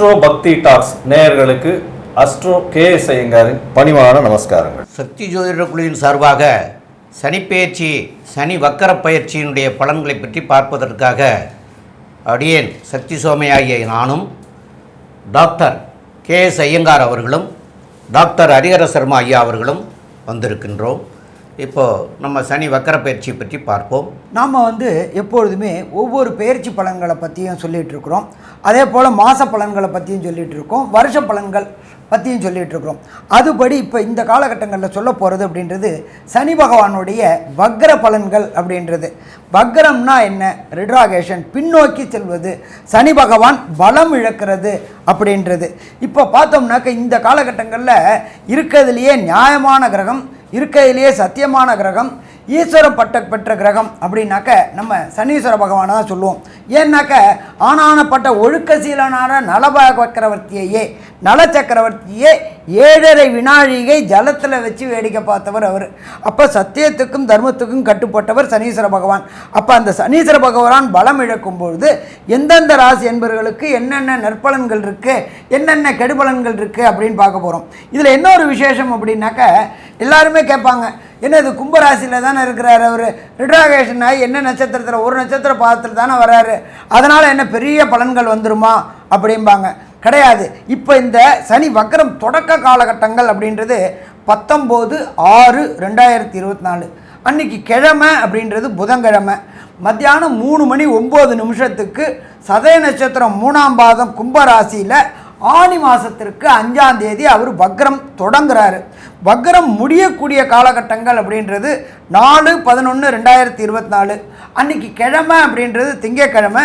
Astro பக்தி tax நேயர்களுக்கு astro K S ஐயங்காரின் பணிவான நமஸ்காரங்கள். சக்தி ஜோதிட குழுவின் சார்பாக சனிப்பெயர்ச்சி சனி வக்கர பயிற்சியினுடைய பலன்களை பற்றி பார்ப்பதற்காக அடியேன் சக்தி சோமையாகிய நானும் டாக்டர் கே எஸ் ஐயங்கார் அவர்களும் டாக்டர் ஹரிஹர சர்மா ஐயா அவர்களும் வந்திருக்கின்றோம். இப்போது நம்ம சனி வக்கர பயிற்சி பற்றி பார்ப்போம். நாம் வந்து எப்பொழுதுமே ஒவ்வொரு பயிற்சி பலன்களை பற்றியும் சொல்லிகிட்ருக்குறோம் அதே போல் மாத பலன்களை பற்றியும் சொல்லிகிட்டு இருக்கோம். வருஷ பலன்கள் பற்றியும் சொல்லிகிட்ருக்குறோம் அதுபடி இப்போ இந்த காலகட்டங்களில் சொல்ல போகிறது அப்படின்றது சனி பகவானுடைய வக்ர பலன்கள் அப்படின்றது. வக்ரம்னா என்ன? ரிட்ராகேஷன். பின்னோக்கி செல்வது. சனி பகவான் பலம் இழக்கிறது அப்படின்றது. இப்போ பார்த்தோம்னாக்க இந்த காலகட்டங்களில் இருக்கிறதுலையே நியாயமான கிரகம் இருக்கையிலேயே சத்தியமான கிரகம் ஈஸ்வர பட்ட பெற்ற கிரகம் அப்படின்னாக்க நம்ம சனீஸ்வர பகவானை தான் சொல்லுவோம். ஏன்னாக்க ஆனானப்பட்ட ஒழுக்கசீலனான நலப சக்கரவர்த்தியையே நல சக்கரவர்த்தியே ஏழரை வினாழிகை ஜலத்தில் வச்சு வேடிக்கை பார்த்தவர் அவர். அப்போ சத்தியத்துக்கும் தர்மத்துக்கும் கட்டுப்பட்டவர் சனீஸ்வர பகவான். அப்போ அந்த சனீஸ்வர பகவான் பலம் இழக்கும் பொழுது எந்தெந்த ராசி என்பவர்களுக்கு என்னென்ன நற்பலன்கள் இருக்குது என்னென்ன கெடுபலன்கள் இருக்குது அப்படின்னு பார்க்க போகிறோம் இதில் என்ன ஒரு விசேஷம் அப்படின்னாக்க எல்லாருமே கேட்பாங்க. என்ன இது கும்பராசியில் தானே இருக்கிறாரு அவர்? ரிட்ராகேஷன் ஆகி என்ன நட்சத்திரத்தில் ஒரு நட்சத்திர பாதத்தில் தானே வர்றாரு அதனால் என்ன பெரிய பலன்கள் வந்துருமா? அப்படிம்பாங்க. கிடையாது. இப்போ இந்த சனி வக்கரம் தொடக்க காலகட்டங்கள் அப்படின்றது பத்தொம்போது ஆறு ரெண்டாயிரத்தி இருபத்தி நாலு அன்னைக்கு கிழமை அப்படின்றது புதன்கிழமை. மத்தியானம் மூணு மணி ஒம்பது நிமிஷத்துக்கு சதய நட்சத்திரம் மூணாம் பாதம் கும்பராசியில் ஆனி மாதத்திற்கு அஞ்சாம் தேதி அவர் வக்ரம் தொடங்குறாரு. வக்ரம் முடியக்கூடிய காலகட்டங்கள் அப்படின்றது நாலு பதினொன்று ரெண்டாயிரத்தி இருபத்தி நாலு. அன்றைக்கி கிழமை அப்படின்றது திங்கக்கிழமை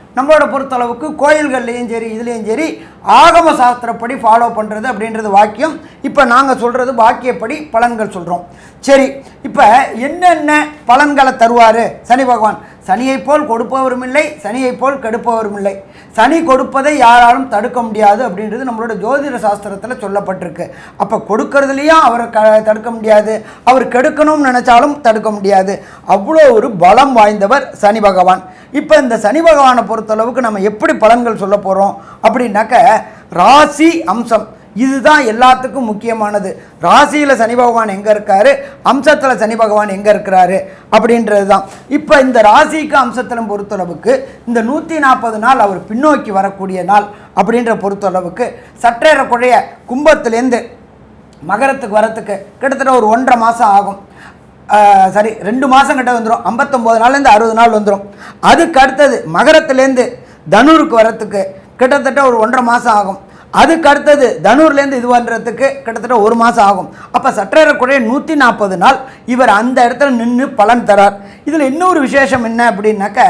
நம்மளோட பொறுத்தளவுக்கு கோயில்கள்லேயும் சரி இதுலேயும் சரி ஆகம சாஸ்திரப்படி ஃபாலோ பண்ணுறது அப்படின்றது வாக்கியம். இப்போ நாங்கள் சொல்கிறது வாக்கியப்படி பலன்கள் சொல்கிறோம் சரி இப்போ என்னென்ன பலன்களை தருவார்? சனி பகவான் சனியைப் போல் கொடுப்பவரும் இல்லை சனியைப் போல் கெடுப்பவரும் இல்லை. சனி கொடுப்பதை யாராலும் தடுக்க முடியாது அப்படின்றது நம்மளோட ஜோதிட சாஸ்திரத்தில் சொல்லப்பட்டிருக்கு. அப்போ கொடுக்கறதுலையும் அவரை க தடுக்க முடியாது. அவர் கெடுக்கணும்னு நினச்சாலும் தடுக்க முடியாது. அவ்வளோ ஒரு பலம் வாய்ந்தவர் சனி பகவான். இப்போ இந்த சனி பகவானை பொறுத்தளவுக்கு நம்ம எப்படி பலன்கள் சொல்ல போகிறோம் அப்படின்னாக்க ராசி அம்சம். இதுதான் எல்லாத்துக்கும் முக்கியமானது. ராசியில் சனி பகவான் எங்கே இருக்காரு? அம்சத்தில் சனி பகவான் எங்கே இருக்கிறாரு? அப்படின்றது தான் இப்போ இந்த ராசிக்கு அம்சத்தில் பொறுத்தளவுக்கு இந்த நூற்றி நாற்பது நாள் அவர் பின்னோக்கி வரக்கூடிய நாள் அப்படின்ற பொறுத்தளவுக்கு சற்றேற குழைய கும்பத்துலேருந்து மகரத்துக்கு வரத்துக்கு கிட்டத்தட்ட ஒரு ஒன்றரை மாதம் ஆகும். சரி ரெண்டு மாதம் கிட்ட வந்துடும் ஐம்பத்தொம்போது நாள்லேருந்து அறுபது நாள் வந்துடும் அதுக்கு அடுத்தது மகரத்துலேருந்து தனுருக்கு வரத்துக்கு கிட்டத்தட்ட ஒரு ஒன்றரை மாதம் ஆகும். அதுக்கு அடுத்தது தனூர்லேருந்து இது பண்ணுறதுக்கு கிட்டத்தட்ட ஒரு மாதம் ஆகும். அப்போ சற்றேறக்குறைய நூற்றி நாற்பது நாள் இவர் அந்த இடத்துல நின்று பலன் தரார். இதில் இன்னொரு விசேஷம் என்ன அப்படின்னாக்க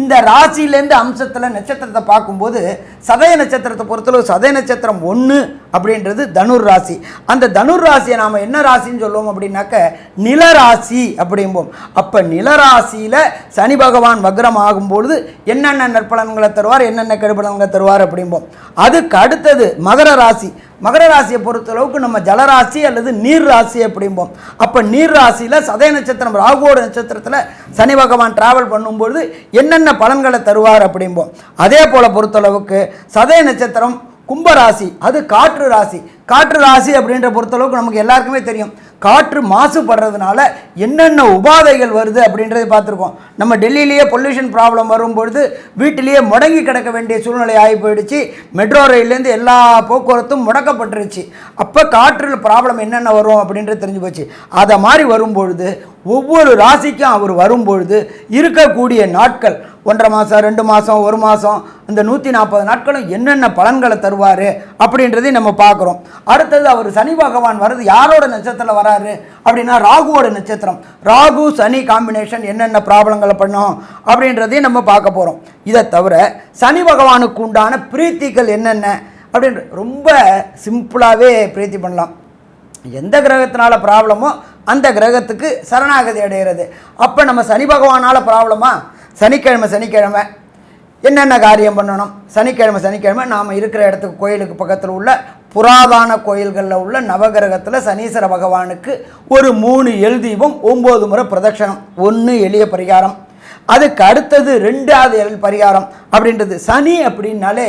இந்த ராசியிலேருந்து அம்சத்தில் நட்சத்திரத்தை பார்க்கும்போது சதய நட்சத்திரத்தை பொறுத்தளவு சதய நட்சத்திரம் ஒன்று அப்படின்றது தனுர் ராசி. அந்த தனுர் ராசியை நாம் என்ன ராசின்னு சொல்லுவோம் அப்படின்னாக்க நிலராசி அப்படிம்போம். அப்போ நிலராசியில் சனி பகவான் வக்ரம் ஆகும்பொழுது என்னென்ன நற்பலன்களை தருவார் என்னென்ன கெடுபலன்களை தருவார் அப்படிம்போம். அதுக்கு அடுத்தது மகர ராசி. மகர ராசியை பொறுத்தளவுக்கு நம்ம ஜலராசி அல்லது நீர் ராசி அப்படிம்போம். அப்போ நீர் ராசியில் சதய நட்சத்திரம் ராகுவோட நட்சத்திரத்தில் சனி பகவான் ட்ராவல் பண்ணும்பொழுது என்னென்ன பலன்களை தருவார் அப்படிம்போம். அதே போல் பொறுத்தளவுக்கு சதய நட்சத்திரம் கும்பராசி அது காற்று ராசி. காற்று ராசி அப்படின்ற பொறுத்தளவுக்கு நமக்கு எல்லாருக்குமே தெரியும். காற்று மாசுபடுறதுனால என்னென்ன உபாதைகள் வருது அப்படின்றத பார்த்துருக்கோம். நம்ம டெல்லியிலேயே பொல்யூஷன் ப்ராப்ளம் வரும்பொழுது வீட்டிலேயே முடங்கி கிடக்க வேண்டிய சூழ்நிலை ஆகி போயிடுச்சு. மெட்ரோ ரயில்லேருந்து எல்லா போக்குவரத்தும் முடக்கப்பட்டுருச்சு. அப்போ காற்றில் ப்ராப்ளம் என்னென்ன வரும் அப்படின்றது தெரிஞ்சு போச்சு. அதை மாதிரி வரும்பொழுது ஒவ்வொரு ராசிக்கும் அவர் வரும்பொழுது இருக்கக்கூடிய நாட்கள் ஒன்றரை மாதம் ரெண்டு மாதம் ஒரு மாதம் இந்த நூற்றி நாற்பது நாட்களும் என்னென்ன பலன்களை தருவார் அப்படின்றதையும் நம்ம பார்க்குறோம். அடுத்தது அவர் சனி பகவான் வர்றது யாரோட நட்சத்திரத்தில் வராரு அப்படின்னா ராகுவோட நட்சத்திரம். ராகு சனி காம்பினேஷன் என்னென்ன ப்ராப்ளங்களை பண்ணும் அப்படின்றதையும் நம்ம பார்க்க போகிறோம் இதை தவிர சனி பகவானுக்கு உண்டான பிரீத்திகள் என்னென்ன அப்படின்ற ரொம்ப சிம்பிளாகவே பிரீத்தி பண்ணலாம். எந்த கிரகத்தினால ப்ராப்ளமோ அந்த கிரகத்துக்கு சரணாகதி அடைகிறது. அப்போ நம்ம சனி பகவானால் ப்ராப்ளமா சனிக்கிழமை சனிக்கிழமை. என்னென்ன காரியம் பண்ணணும்? சனிக்கிழமை சனிக்கிழமை நாம் இருக்கிற இடத்துக்கு கோயிலுக்கு பக்கத்தில் உள்ள புராதான கோயில்களில் உள்ள நவகிரகத்தில் சனீஸ்வர பகவானுக்கு ஒரு மூணு எல் தீபம் ஒம்பது முறை பிரதட்சணம் ஒன்று எளிய பரிகாரம். அதுக்கு அடுத்தது ரெண்டாவது எல் பரிகாரம் அப்படின்றது சனி அப்படின்னாலே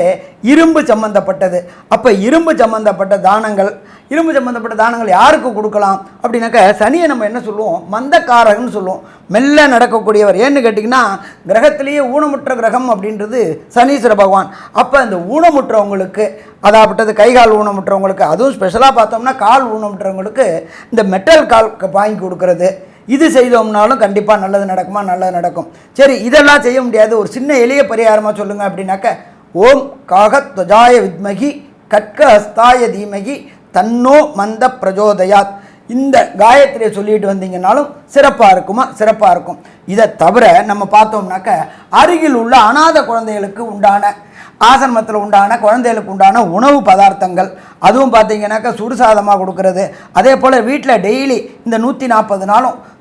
இரும்பு சம்பந்தப்பட்டது. அப்போ இரும்பு சம்பந்தப்பட்ட தானங்கள் இரும்பு சம்பந்தப்பட்ட தானங்கள் யாருக்கு கொடுக்கலாம்? அப்படின்னாக்க சனியை நம்ம என்ன சொல்லுவோம்? மந்தக்காரகன்னு சொல்லுவோம். மெல்ல நடக்கக்கூடியவர். ஏன்னு கேட்டிங்கன்னா கிரகத்திலேயே ஊனமுற்ற கிரகம் அப்படின்றது சனீஸ்வர பகவான். அப்போ இந்த ஊனமுற்றவங்களுக்கு அதாப்பட்டது கை கால் ஊனமுற்றவங்களுக்கு அதுவும் ஸ்பெஷலாக பார்த்தோம்னா கால் ஊனமுற்றவங்களுக்கு இந்த மெட்டல் கால் வாங்கி கொடுக்கறது. இது செய்தோம்னாலும் கண்டிப்பாக நல்லது நடக்குமா? நல்லது நடக்கும். சரி இதெல்லாம் செய்ய முடியாது. ஒரு சின்ன எளிய பரிகாரமாக சொல்லுங்கள் அப்படின்னாக்க ஓம் காக துவஜாய வித்மகி கட்க ஹஸ்தாய தீமகி தன்னோ மந்த பிரஜோதயாத். இந்த காயத்ரியை சொல்லிட்டு வந்தீங்கன்னாலும் சிறப்பாக இருக்குமா? சிறப்பாக இருக்கும். இதை தவிர நம்ம பார்த்தோம்னாக்க அருகில் உள்ள அனாதை குழந்தைகளுக்கு உண்டான ஆசிரமத்தில் உண்டான குழந்தைகளுக்கு உண்டான உணவு பதார்த்தங்கள். அதுவும் பார்த்தீங்கன்னாக்கா சுடுசாதமாக கொடுக்கறது. அதே போல் வீட்டில் டெய்லி இந்த நூற்றி நாற்பது நாளும்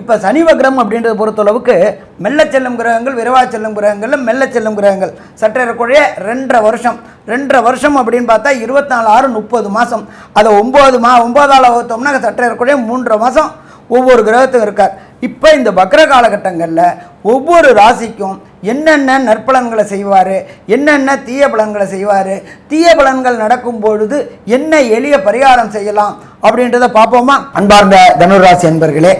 இப்போ சனி வக்ரம் அப்படின்றத பொறுத்தளவுக்கு மெல்ல செல்லும் கிரகங்கள் விரைவாக செல்லும் கிரகங்களில் மெல்ல செல்லும் கிரகங்கள். சற்றேறக்குறைய ரெண்டரை வருஷம். ரெண்டரை வருஷம் அப்படின்னு பார்த்தா இருபத்தி நாலு ஆறு முப்பது மாதம் அதை ஒம்பது மா ஒம்பதால் வகுத்தோம்னா சற்றேறக்குறைய மூன்றரை மாதம் ஒவ்வொரு கிரகத்துக்கும் இருக்கார். இப்போ இந்த வக்ர காலகட்டங்களில் ஒவ்வொரு ராசிக்கும் என்னென்ன நற்பலன்களை செய்வார்? என்னென்ன தீய பலன்களை செய்வார்? தீய பலன்கள் நடக்கும் பொழுது என்ன எளிய பரிகாரம் செய்யலாம் அப்படின்றத பார்ப்போமா? அன்பார்ந்த தனுராசி அன்பர்களே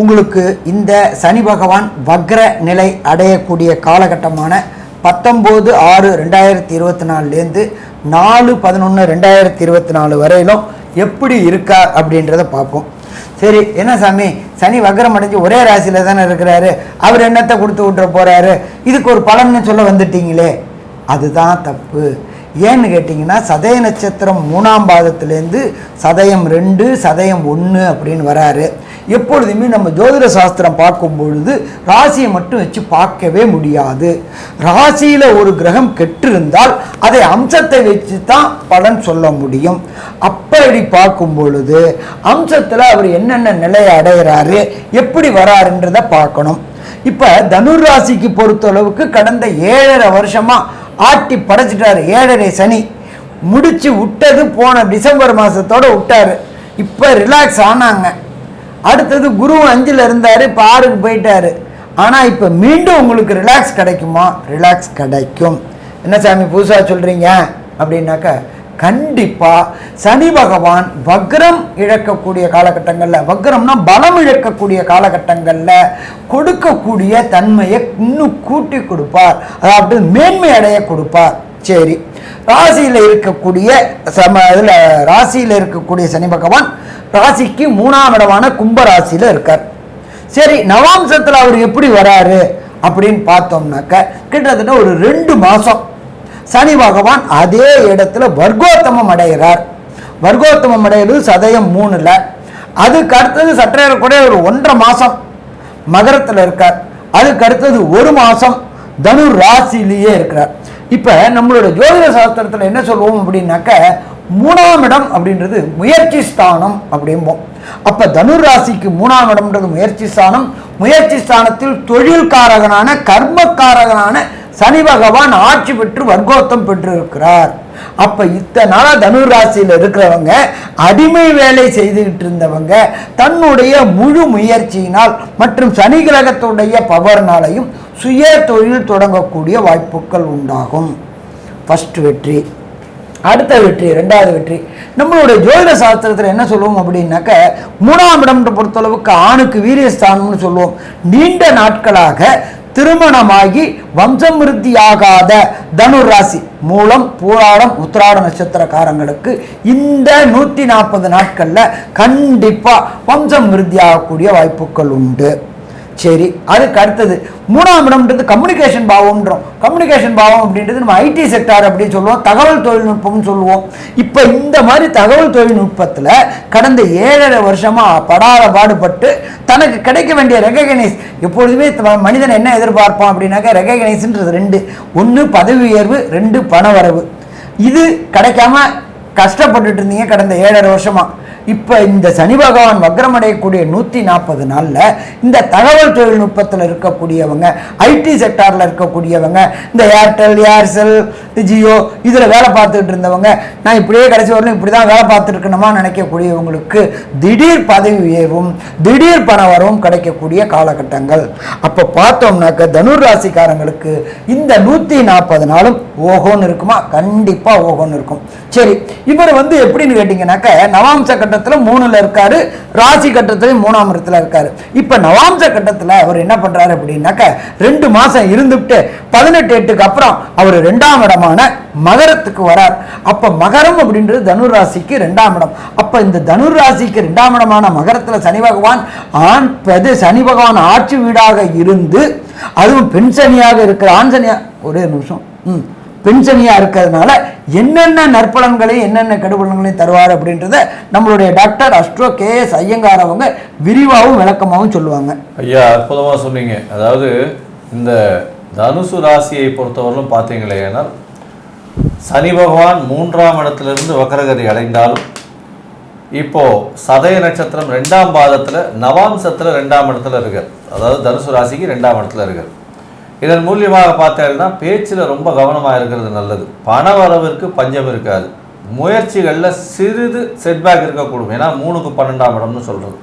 உங்களுக்கு இந்த சனி பகவான் வக்ர நிலை அடையக்கூடிய காலகட்டமான பத்தொம்போது ஆறு ரெண்டாயிரத்தி இருபத்தி நாலுலேருந்து நாலு பதினொன்று ரெண்டாயிரத்தி இருபத்தி நாலு வரையிலும் எப்படி இருக்கா அப்படின்றத பார்ப்போம். சரி என்ன சாமி? சனி வக்ரம் அடைஞ்சு ஒரே ராசியில் தானே இருக்கிறாரு. அவர் என்னத்தை கொடுத்து விட்டுற போகிறாரு இதுக்கு ஒரு பலன்னு சொல்ல வந்துட்டீங்களே. அதுதான் தப்பு. ஏன்னு கேட்டிங்கன்னா சதய நட்சத்திரம் மூணாம் பாதத்துலேருந்து சதயம் ரெண்டு சதயம் ஒன்று அப்படின்னு வராரு. எப்பொழுதுமே நம்ம ஜோதிட சாஸ்திரம் பார்க்கும் பொழுது ராசியை மட்டும் வச்சு பார்க்கவே முடியாது. ராசியில் ஒரு கிரகம் கெட்டிருந்தால் அதை அம்சத்தை வச்சு தான் பலன் சொல்ல முடியும். அப்படி பார்க்கும் பொழுது அம்சத்தில் அவர் என்னென்ன நிலையை அடைகிறாரு எப்படி வராருன்றதை பார்க்கணும். இப்போ தனுராசிக்கு பொறுத்தளவுக்கு பொறுத்த அளவுக்கு கடந்த ஏழரை வருஷமாக ஆட்டி படைச்சிட்டாரு. ஏழரை சனி. முடிச்சு விட்டது போன டிசம்பர் மாதத்தோட விட்டாரு. இப்போ ரிலாக்ஸ் ஆனாங்க. அடுத்தது குரு அஞ்சில் இருந்தார் இப்போ ஆறுக்கு போயிட்டார். ஆனால் இப்போ மீண்டும் உங்களுக்கு ரிலாக்ஸ் கிடைக்குமா? ரிலாக்ஸ் கிடைக்கும். என்ன சாமி புதுசாக சொல்கிறீங்க அப்படின்னாக்கா கண்டிப்பாக சனி பகவான் வக்ரம் இழக்கக்கூடிய காலகட்டங்களில் வக்ரம்னா பலம் இழக்கக்கூடிய காலகட்டங்களில் கொடுக்கக்கூடிய தன்மையை இன்னும் கூட்டி கொடுப்பார். அதாவது மேன்மை அடைய கொடுப்பார். சரி ராசியில் இருக்கக்கூடிய சம இதில் ராசியில் இருக்கக்கூடிய சனி பகவான் ராசிக்கு மூணாம் இடமான கும்ப ராசியில் இருக்கார். சரி நவாம்சத்தில் அவர் எப்படி வராரு அப்படின்னு பார்த்தோம்னாக்க கிட்டத்தட்ட ஒரு ரெண்டு மாதம் சனி பகவான் அதே இடத்துல வர்க்கோத்தமம் அடைகிறார். வர்க்கோத்தமம் அடைகிறது சதயம் மூணில். அதுக்கு அடுத்தது சற்றேற கூட ஒரு ஒன்றரை மாதம் மகரத்தில் இருக்கார். அதுக்கு அடுத்தது ஒரு மாதம் தனு ராசிலேயே இருக்கிறார். இப்போ நம்மளோட ஜோதிட சாஸ்திரத்தில் என்ன சொல்லுவோம் அப்படின்னாக்க மூணாம் இடம் அப்படின்றது முயற்சி ஸ்தானம் அப்படிம்போம். அப்போ தனுர் ராசிக்கு மூணாம் இடம்ன்றது முயற்சி ஸ்தானம். முயற்சி ஸ்தானத்தில் தொழில்காரகனான கர்மக்காரகனான சனி பகவான் ஆட்சி பெற்று வர்க்கோத்தம் பெற்றிருக்கிறார். அப்ப இத்தனை நாளாக தனுர் ராசியில் இருக்கிறவங்க அடிமை வேலை செய்துகிட்டு இருந்தவங்க தன்னுடைய முழு முயற்சியினால் மற்றும் சனி கிரகத்துடைய பவர்னாலையும் சுய தொழில் தொடங்கக்கூடிய வாய்ப்புகள் உண்டாகும். ஃபர்ஸ்ட் வெற்றி. அடுத்த வெற்றி ரெண்டாவது வெற்றி. நம்மளுடைய ஜோதிட சாஸ்திரத்தில் என்ன சொல்லுவோம் அப்படின்னாக்க மூணாம் இடம் பொறுத்தளவுக்கு ஆணுக்கு வீரியஸ்தானம்னு சொல்லுவோம். நீண்ட நாட்களாக திருமணமாகி வம்சம் விருத்தியாகாத தனுர் ராசி மூலம் பூராடம் உத்திராட நட்சத்திரக்காரங்களுக்கு இந்த நூற்றி நாற்பது நாட்களில் கண்டிப்பாக வம்சம் விருத்தியாகக்கூடிய வாய்ப்புகள் உண்டு. சரி அதுக்கு அடுத்தது மூணாம் இடம்ன்றது கம்யூனிகேஷன் பாவம்ன்றோம். கம்யூனிகேஷன் பாவம் அப்படின்றது நம்ம ஐடி செக்டார் அப்படின்னு சொல்லுவோம். தகவல் தொழில்நுட்பம்னு சொல்லுவோம். இப்போ இந்த மாதிரி தகவல் தொழில்நுட்பத்தில் கடந்த ஏழரை வருஷமாக படாத பாடுபட்டு தனக்கு கிடைக்க வேண்டிய ரெகனைஸ் எப்பொழுதுமே மனிதன் என்ன எதிர்பார்ப்பான் அப்படின்னாக்கா ரெகனைஸ்ன்றது ரெண்டு. ஒன்று பதவி உயர்வு ரெண்டு பணவரவு இது கிடைக்காம கஷ்டப்பட்டுட்டு இருந்தீங்க கடந்த ஏழரை வருஷமாக இப்போ இந்த சனி பகவான் வக்ரம் அடையக்கூடிய நூற்றி நாற்பது நாளில் இந்த தகவல் தொழில்நுட்பத்தில் இருக்கக்கூடியவங்க ஐடி செக்டாரில் இருக்கக்கூடியவங்க இந்த ஏர்டெல் ஏர்செல் ஜியோ இதில் வேலை பார்த்துக்கிட்டு இருந்தவங்க நான் இப்படியே கடைசி வரலும் இப்படி தான் வேலை பார்த்துருக்கணுமா நினைக்கக்கூடியவங்களுக்கு திடீர் பதவி உயர்வும் திடீர் பண வரவும் கிடைக்கக்கூடிய காலகட்டங்கள். அப்போ பார்த்தோம்னாக்க தனுர் ராசிக்காரங்களுக்கு இந்த நூற்றி நாற்பது நாளும் ஓஹோன்னு இருக்குமா? கண்டிப்பாக ஓஹோன்னு இருக்கும். சரி இவர் வந்து எப்படின்னு கேட்டிங்கனாக்க நவாம்ச கட்டத்தில் மூணுல இருக்காரு ராசி கட்டத்திலையும் மூணாம் இடத்துல இருக்காரு. இப்போ நவாம்ச கட்டத்தில் அவர் என்ன பண்றாரு அப்படின்னாக்க ரெண்டு மாசம் இருந்துட்டு பதினெட்டு எட்டுக்கு அப்புறம் அவர் ரெண்டாம் இடமான மகரத்துக்கு வரார். அப்ப மகரம் அப்படின்றது தனுர் ராசிக்கு ரெண்டாம் இடம். அப்ப இந்த தனுர் ராசிக்கு ரெண்டாம் இடமான மகரத்துல சனி பகவான் ஆண் பெது சனி பகவான் ஆட்சி வீடாக இருந்து அதுவும் பெண் சனியாக இருக்கிற ஆண் சனியா ஒரே நிமிஷம். ம். பெண் இருக்கிறதுனால என்னென்ன நற்பலன்களையும் என்னென்ன கெடுபலன்களையும் தருவார் அப்படின்றத நம்மளுடைய doctor astro K S Iyengar அவங்க விரிவாகவும் விளக்கமாகவும் சொல்லுவாங்க. ஐயா அற்புதமாக சொன்னீங்க. அதாவது இந்த தனுசு ராசியை பொறுத்தவரையிலும் பார்த்தீங்களேனால் சனி பகவான் மூன்றாம் இடத்திலிருந்து வக்கரகதி அடைந்தாலும் இப்போ சதய நட்சத்திரம் ரெண்டாம் பாதத்தில் நவாம்சத்தில் ரெண்டாம் இடத்துல இருக்கார். அதாவது தனுசு ராசிக்கு ரெண்டாம் இடத்துல இருக்கார். இதன் மூலியமாக பார்த்தீங்கன்னா பேச்சில் ரொம்ப கவனமாக இருக்கிறது நல்லது. பண வரவிற்கு பஞ்சம் இருக்காது. முயற்சிகளில் சிறிது செட்பேக் இருக்கக்கூடும். ஏன்னா மூணுக்கு பன்னெண்டாம் இடம்னு சொல்கிறது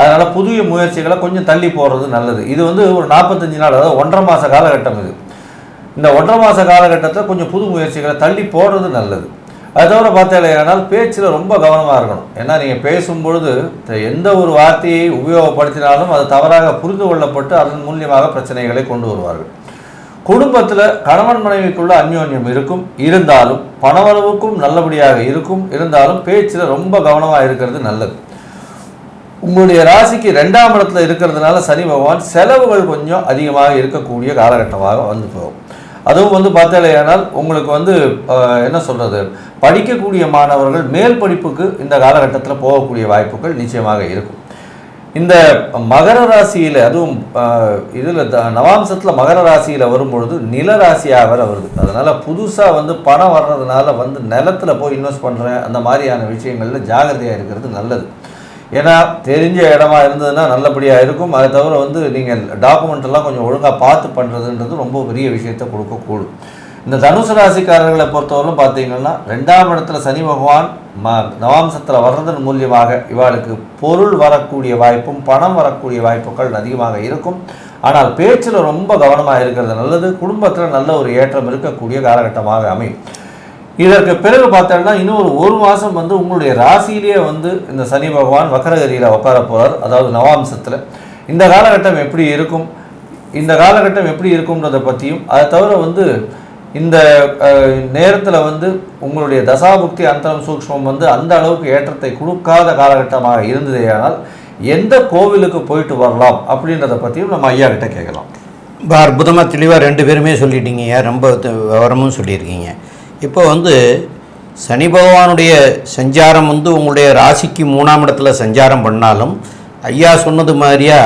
அதனால் புதிய முயற்சிகளை கொஞ்சம் தள்ளி போடுறது நல்லது. இது வந்து ஒரு நாற்பத்தஞ்சு நாள் அதாவது ஒன்றரை மாத காலகட்டம் இது. இந்த ஒன்றரை மாத காலகட்டத்தில் கொஞ்சம் புது முயற்சிகளை தள்ளி போடுறது நல்லது. அது தவிர பார்த்தாலேயானால் பேச்சில் ரொம்ப கவனமாக இருக்கணும். ஏன்னா நீங்கள் பேசும்பொழுது த- எந்த ஒரு வார்த்தையை உபயோகப்படுத்தினாலும் அது தவறாக புரிந்து கொள்ளப்பட்டு அதன் மூலியமாக பிரச்சனைகளை கொண்டு வருவார்கள். குடும்பத்தில் கணவன் மனைவிக்குள்ள அந்யோன்யம் இருக்கும். இருந்தாலும் பணவளவுக்கும் நல்லபடியாக இருக்கும். இருந்தாலும் பேச்சில் ரொம்ப கவனமாக இருக்கிறது நல்லது. உங்களுடைய ராசிக்கு ரெண்டாம் இடத்துல இருக்கிறதுனால சனி பகவான் செலவுகள் கொஞ்சம் அதிகமாக இருக்கக்கூடிய காலகட்டமாக வந்து போகும். அதுவும் வந்து பார்த்தாலேயானால் உங்களுக்கு வந்து என்ன சொல்கிறது படிக்கக்கூடிய மாணவர்கள் மேல் படிப்புக்கு இந்த காலகட்டத்தில் போகக்கூடிய வாய்ப்புகள் நிச்சயமாக இருக்கும். இந்த மகர ராசியில் அதுவும் இதில் நவாம்சத்தில் மகர ராசியில் வரும்பொழுது நில ராசியாக வர வருது. அதனால் புதுசாக வந்து பணம் வர்றதுனால வந்து நிலத்துல போய் இன்வெஸ்ட் பண்ணுறேன் அந்த மாதிரியான விஷயங்களில் ஜாகிரதையாக இருக்கிறது நல்லது. ஏன்னா தெரிஞ்ச இடமா இருந்ததுன்னா நல்லபடியாக இருக்கும். அதை தவிர வந்து நீங்கள் டாக்குமெண்ட் எல்லாம் கொஞ்சம் ஒழுங்காக பார்த்து பண்ணுறதுன்றது ரொம்ப பெரிய விஷயத்தை கொடுக்கக்கூடும். இந்த தனுசு ராசிக்காரர்களை பொறுத்தவரையிலும் பார்த்தீங்கன்னா ரெண்டாம் இடத்துல சனி பகவான் ம நவாம்சத்தில் வர்றதன் மூலியமாக இவாளுக்கு பொருள் வரக்கூடிய வாய்ப்பும் பணம் வரக்கூடிய வாய்ப்புகள் அதிகமாக இருக்கும். ஆனால் பேச்சில் ரொம்ப கவனமாக இருக்கிறது நல்லது. குடும்பத்தில் நல்ல ஒரு ஏற்றம் இருக்கக்கூடிய காலகட்டமாக அமையும். இதற்கு பிறகு பார்த்தோம்னா இன்னும் ஒரு ஒரு மாதம் வந்து உங்களுடைய ராசியிலேயே வந்து இந்த சனி பகவான் வக்கரகரியில் உட்கார போகிறார் அதாவது நவாம்சத்தில் இந்த காலகட்டம் எப்படி இருக்கும்? இந்த காலகட்டம் எப்படி இருக்கும்ன்றதை பற்றியும் அதை தவிர வந்து இந்த நேரத்தில் வந்து உங்களுடைய தசாபுக்தி அந்தரம் சூக்ஷ்மம் வந்து அந்த அளவுக்கு ஏற்றத்தை கொடுக்காத காலகட்டமாக இருந்ததேயானால் எந்த கோவிலுக்கு போயிட்டு வரலாம் அப்படின்றத பற்றியும் நம்ம ஐயா கிட்ட கேட்கலாம். இப்போ அற்புதமாக தெளிவாக ரெண்டு பேருமே சொல்லிட்டீங்க ரொம்ப விவரமும் சொல்லியிருக்கீங்க. இப்போ வந்து சனி பகவானுடைய சஞ்சாரம் வந்து உங்களுடைய ராசிக்கு மூணாம் இடத்துல சஞ்சாரம் பண்ணாலும் ஐயா சொன்னது மாதிரியா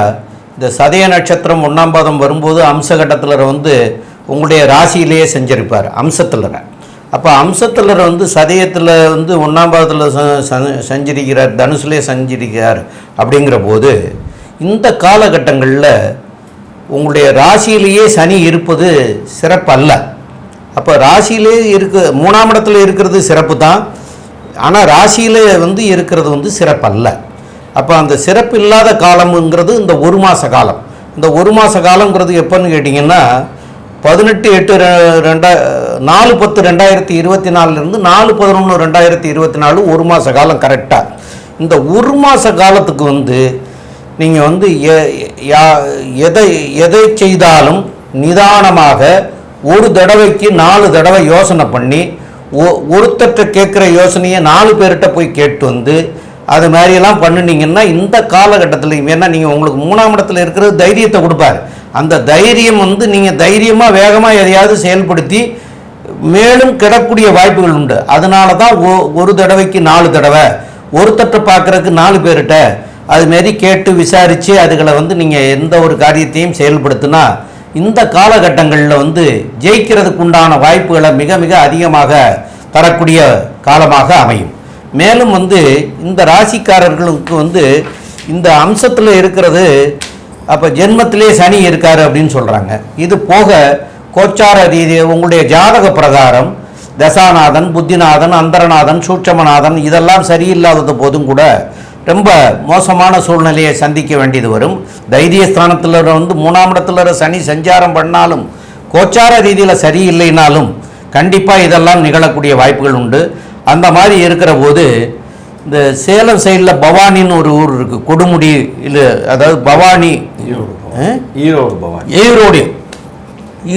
இந்த சதய நட்சத்திரம் ஒன்றாம் பாதம் வரும்போது அம்சகட்டத்தில் வந்து உங்களுடைய ராசியிலேயே செஞ்சிருப்பார் அம்சத்தில் அப்போ அம்சத்தில் வந்து சதயத்தில் வந்து ஒன்றாம் பாதத்தில் ச- தனுசுலேயே செஞ்சிருக்கிறார் அப்படிங்கிற போது இந்த காலகட்டங்களில் உங்களுடைய ராசியிலேயே சனி இருப்பது சிறப்பு அல்ல அப்போ ராசியிலே இருக்க மூணாம் இடத்துல இருக்கிறது சிறப்பு தான் ஆனால் ராசியிலே வந்து இருக்கிறது வந்து சிறப்பு அல்ல அப்போ அந்த சிறப்பு இல்லாத காலம்ங்கிறது இந்த ஒரு மாத காலம். இந்த ஒரு மாத காலங்கிறது எப்போன்னு கேட்டிங்கன்னா பதினெட்டு எட்டு ரெ- ரெண்டா நாலு பத்து ரெண்டாயிரத்தி இருபத்தி நாலுலேருந்து நாலு பதினொன்று ரெண்டாயிரத்தி இருபத்தி நாலு ஒரு மாத காலம் கரெக்டாக இந்த ஒரு மாத காலத்துக்கு வந்து நீங்கள் வந்து எ- யா- எதை எதை செய்தாலும் நிதானமாக ஒரு தடவைக்கு நாலு தடவை யோசனை பண்ணி ஒ- ஒருத்தர்கிட்ட கேட்குற யோசனையை நாலு பேர்கிட்ட போய் கேட்டு வந்து அது மாதிரியெல்லாம் பண்ணினீங்கன்னா இந்த காலகட்டத்தில் ஏன்னா நீங்கள் உங்களுக்கு மூணாம் இடத்துல இருக்கிறது தைரியத்தை கொடுப்பாரு. அந்த தைரியம் வந்து நீங்கள் தைரியமாக வேகமாக எதையாவது செயல்படுத்தி மேலும் கிடக்கூடிய வாய்ப்புகள் உண்டு. அதனால தான் ஒ- ஒரு தடவைக்கு நாலு தடவை ஒருத்தட்ட பார்க்குறதுக்கு நாலு பேர்கிட்ட அதுமாரி கேட்டு விசாரித்து அதுகளை வந்து நீங்கள் எந்த ஒரு காரியத்தையும் செயல்படுத்தினா இந்த காலகட்டங்களில் வந்து ஜெயிக்கிறதுக்கு உண்டான வாய்ப்புகளை மிக மிக அதிகமாக தரக்கூடிய காலமாக அமையும். மேலும் வந்து இந்த ராசிக்காரர்களுக்கு வந்து இந்த அம்சத்தில் இருக்கிறது அப்போ ஜென்மத்திலே சனி இருக்காரு அப்படின்னு சொல்கிறாங்க இது போக கோச்சார ரீதி உங்களுடைய ஜாதக பிரகாரம் தசாநாதன் புத்திநாதன் அந்தரநாதன் சூட்சமநாதன் இதெல்லாம் சரியில்லாதது போதும் கூட ரொம்ப மோசமான சூழ்நிலையை சந்திக்க வேண்டியது வரும். தைரியஸ்தானத்தில் வந்து மூணாம் இடத்துல சனி சஞ்சாரம் பண்ணாலும் கோச்சார ரீதியில் சரியில்லைனாலும் கண்டிப்பாக இதெல்லாம் நிகழக்கூடிய வாய்ப்புகள் உண்டு. அந்த மாதிரி இருக்கிற போது இந்த சேலம் சைடில் பவானின்னு ஒரு ஊர் இருக்குது கொடுமுடி இல்லை அதாவது பவானி ஈரோடு பவானி. ஈரோடு.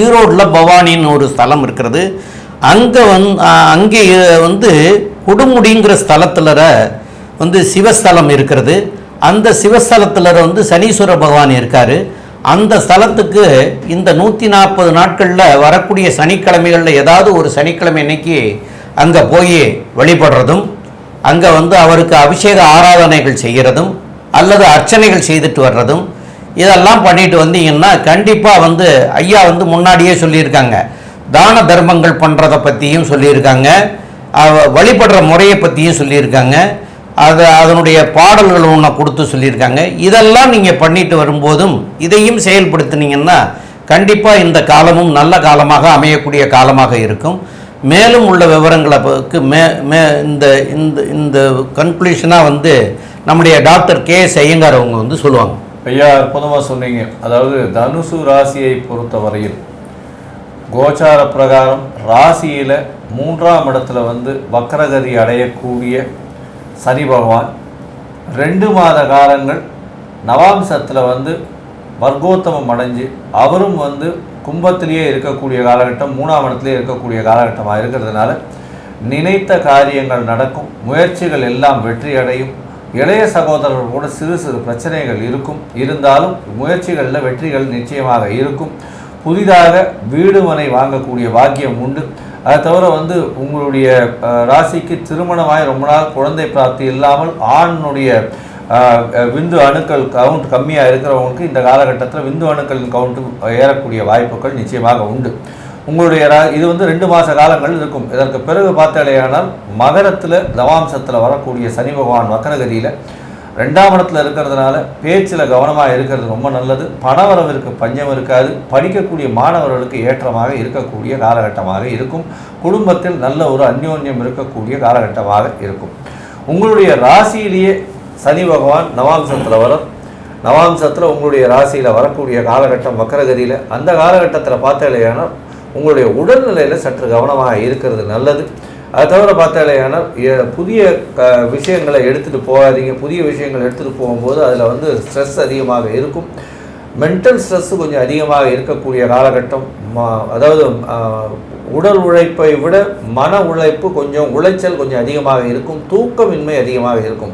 ஈரோட்டில் பவானின்னு ஒரு ஸ்தலம் இருக்கிறது. அங்கே வந் அங்கே வந்து கொடுமுடிங்கிற ஸ்தலத்தில் வந்து சிவஸ்தலம் இருக்கிறது. அந்த சிவஸ்தலத்தில் வந்து சனீஸ்வர பகவான் இருக்கார். அந்த ஸ்தலத்துக்கு இந்த நூற்றி நாற்பது நாட்களில் வரக்கூடிய சனிக்கிழமைகளில் ஏதாவது ஒரு சனிக்கிழமை அன்னைக்கு அங்கே போய் வழிபடுறதும் அங்கே வந்து அவருக்கு அபிஷேக ஆராதனைகள் செய்கிறதும் அல்லது அர்ச்சனைகள் செய்துட்டு வர்றதும் இதெல்லாம் பண்ணிட்டு வந்தீங்கன்னா கண்டிப்பாக வந்து ஐயா வந்து முன்னாடியே சொல்லியிருக்காங்க. தான தர்மங்கள் பண்ணுறதை பற்றியும் சொல்லியிருக்காங்க. வழிபடுற முறையை பற்றியும் சொல்லியிருக்காங்க. அது அதனுடைய பாடல்கள் ஒன்று கொடுத்து சொல்லியிருக்காங்க. இதெல்லாம் நீங்கள் பண்ணிட்டு வரும்போதும் இதையும் செயல்படுத்தினீங்கன்னா கண்டிப்பாக இந்த காலமும் நல்ல காலமாக அமையக்கூடிய காலமாக இருக்கும். மேலும் உள்ள விவரங்களைக்கு மே மே இந்த இந்த இந்த கன்க்ளூஷனாக வந்து நம்முடைய டாக்டர் கே எஸ் ஐயங்கார் அவங்க வந்து சொல்லுவாங்க. ஐயா அற்புதமாக சொன்னீங்க. அதாவது தனுசு ராசியை பொறுத்தவரையில் கோச்சார பிரகாரம் ராசியில் மூன்றாம் இடத்துல வந்து வக்கரகதி அடையக்கூடிய சனி பகவான். ரெண்டு மாத காலங்கள் நவாம்சத்தில் வந்து வர்க்கோத்தமம் அடைஞ்சு அவரும் வந்து கும்பத்திலேயே இருக்கக்கூடிய காலகட்டம் மூணாம் இடத்துலேயே இருக்கக்கூடிய காலகட்டமாக இருக்கிறதுனால நினைத்த காரியங்கள் நடக்கும் முயற்சிகள் எல்லாம் வெற்றி அடையும் இளைய சகோதரர்கள் கூட சிறு சிறு பிரச்சனைகள் இருக்கும். இருந்தாலும் முயற்சிகளில் வெற்றிகள் நிச்சயமாக இருக்கும். புதிதாக வீடு மனை வாங்கக்கூடிய பாக்கியம் உண்டு. அதை தவிர வந்து உங்களுடைய ராசிக்கு திருமணமாய் ரொம்ப நாள் குழந்தை பிராப்தி இல்லாமல் ஆணுடைய விந்து அணுக்கள் கவுண்ட் கம்மியாக இருக்கிறவங்களுக்கு இந்த காலகட்டத்தில் விந்து அணுக்களின் கவுண்ட்டு ஏறக்கூடிய வாய்ப்புகள் நிச்சயமாக உண்டு. உங்களுடைய ரா- இது வந்து ரெண்டு மாத காலங்கள் இருக்கும். இதற்கு பிறகு பார்த்தாலேயானால் மகரத்தில் நவாம்சத்தில் வரக்கூடிய சனி பகவான் வக்கரகதியில் ரெண்டாம் இடத்துல இருக்கிறதுனால பேச்சில் கவனமாக இருக்கிறது ரொம்ப நல்லது. பணவரவிற்கு பஞ்சம் இருக்காது. படிக்கக்கூடிய மாணவர்களுக்கு ஏற்றமாக இருக்கக்கூடிய காலகட்டமாக இருக்கும். குடும்பத்தில் நல்ல ஒரு அந்யோன்யம் இருக்கக்கூடிய காலகட்டமாக இருக்கும். உங்களுடைய ராசியிலேயே சனி பகவான் நவாம்சத்தில் வரும் நவாம்சத்தில் உங்களுடைய ராசியில் வரக்கூடிய காலகட்டம் வக்கரகதியில் அந்த காலகட்டத்தில் பார்த்தாலேயானால் உங்களுடைய உடல்நிலையில் சற்று கவனமாக இருக்கிறது நல்லது. அது தவிர பார்த்தாலேயானால் புதிய க விஷயங்களை எடுத்துகிட்டு போகாதீங்க. புதிய விஷயங்கள் எடுத்துகிட்டு போகும்போது அதில் வந்து ஸ்ட்ரெஸ் அதிகமாக இருக்கும். மென்டல் ஸ்ட்ரெஸ்ஸு கொஞ்சம் அதிகமாக இருக்கக்கூடிய காலகட்டம். அதாவது உடல் உழைப்பை விட மன உழைப்பு கொஞ்சம் உளைச்சல் கொஞ்சம் அதிகமாக இருக்கும். தூக்கமின்மை அதிகமாக இருக்கும்.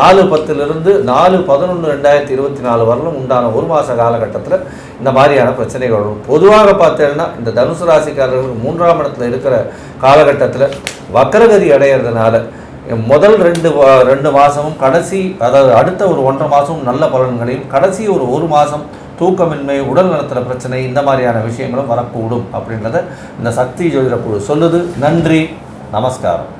நாலு பத்துலேருந்து நாலு பதினொன்று ரெண்டாயிரத்தி இருபத்தி நாலு வரலும் உண்டான ஒரு மாத காலகட்டத்தில் இந்த மாதிரியான பிரச்சனைகள் வரும். பொதுவாக பார்த்தேன்னா இந்த தனுசு ராசிக்காரர்களுக்கு மூன்றாம் இடத்துல இருக்கிற காலகட்டத்தில் வக்கரகதி அடையிறதுனால முதல் ரெண்டு ரெண்டு மாதமும் கடைசி அதாவது அடுத்த ஒரு ஒன்றரை மாதமும் நல்ல பலன்களையும் கடைசி ஒரு ஒரு மாதம் தூக்கமின்மை உடல் நலத்தில் பிரச்சனை இந்த மாதிரியான விஷயங்களும் வரக்கூடும் அப்படின்றத இந்த சக்தி ஜோதிட குழு சொல்லுது. நன்றி. நமஸ்காரம்.